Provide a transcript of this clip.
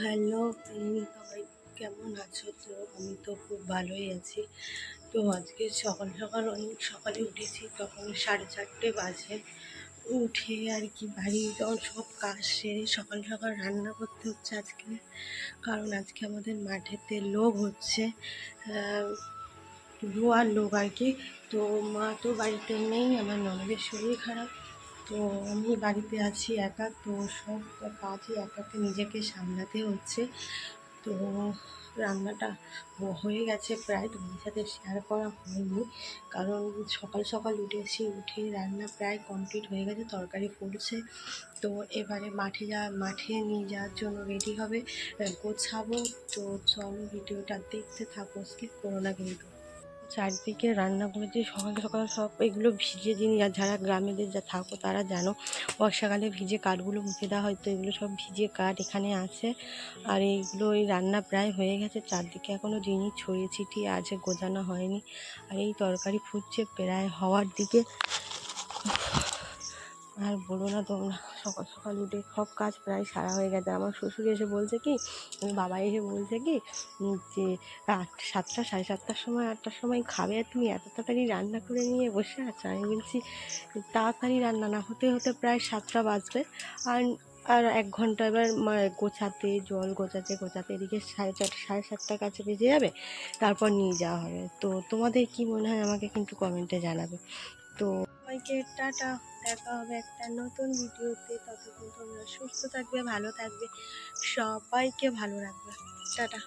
Hello friend সবাই কেমন আছো? তো আমি তো খুব ভালোই আছি। তো আজকে সকাল সকাল অনেক সকালে উঠেছি, তখন সাড়ে চারটে বাজে। উঠে আর কি বাড়ি যখন সব কাজ সেরে সকাল সকাল রান্না করতে হচ্ছে আজকে। কারণ আজকে আমাদের মাঠেতে লোক হচ্ছে রোয়ার লোক আর কি। তো মা তো বাড়িতে নেই, আমার ননদের শরীর খারাপ। তো আমি বাড়িতে আছি একা, তো সব কাজই একাকে নিজেকে সামলাতে হচ্ছে। তো রান্নাটা হয়ে গেছে প্রায় তোমার সাথে শেয়ার করা হয়নি। কারণ সকাল সকাল উঠেছি উঠে রান্না প্রায় কমপ্লিট হয়ে গেছে, তরকারি ফুটছে। তো এবারে মাঠে যা মাঠে নিয়ে যাওয়ার জন্য রেডি হবে। গোছাবো তো চলো ভিডিওটা দেখতে থাকো স্কিপ করো না কিন্তু। চারদিকে রান্না করেছি সকাল সকাল সব এগুলো ভিজে জিনিস, আর যারা গ্রামেদের যা থাকো তারা জানো, বর্ষাকালে ভিজে কাঠগুলো মুখে দেওয়া হয়, তো এগুলো সব ভিজে কাঠ এখানে আছে। আর এইগুলো এই রান্না প্রায় হয়ে গেছে, চারদিকে এখনও জিনিস ছড়িয়ে ছিটিয়ে আছে গোজানো হয়নি। আর এই তরকারি ফুটছে প্রায় হওয়ার দিকে। আর বলো না তোমরা, সকাল সকাল উঠে সব কাজ প্রায় সারা হয়ে গেছে। আমার শ্বশুর এসে বলছে কি বাবা এসে বলছে কি যে আট, সাতটা, সাড়ে সাতটার সময়, আটটার সময় খাবে আর তুমি এত তাড়াতাড়ি রান্না করে নিয়ে বসে আছো? আমি বলছি, তাড়াতাড়ি রান্না না, হতে হতে প্রায় সাতটা বাজবে। আর আর এক ঘণ্টা এবার গোছাতে, জল গোছাতে গোছাতে এদিকে সাড়ে চারটে, সাড়ে সাতটার কাছে বেজে যাবে, তারপর নিয়ে যাওয়া হবে। তো তোমাদের কি মনে হয় আমাকে কিন্তু কমেন্টে জানাবে। তো সবাইকে টাটা, দেখা হবে একটা নতুন ভিডিওতে। ততক্ষণ তোমরা সুস্থ থাকবে, ভালো থাকবে। সবাইকে ভালো রাখবে। টাটা।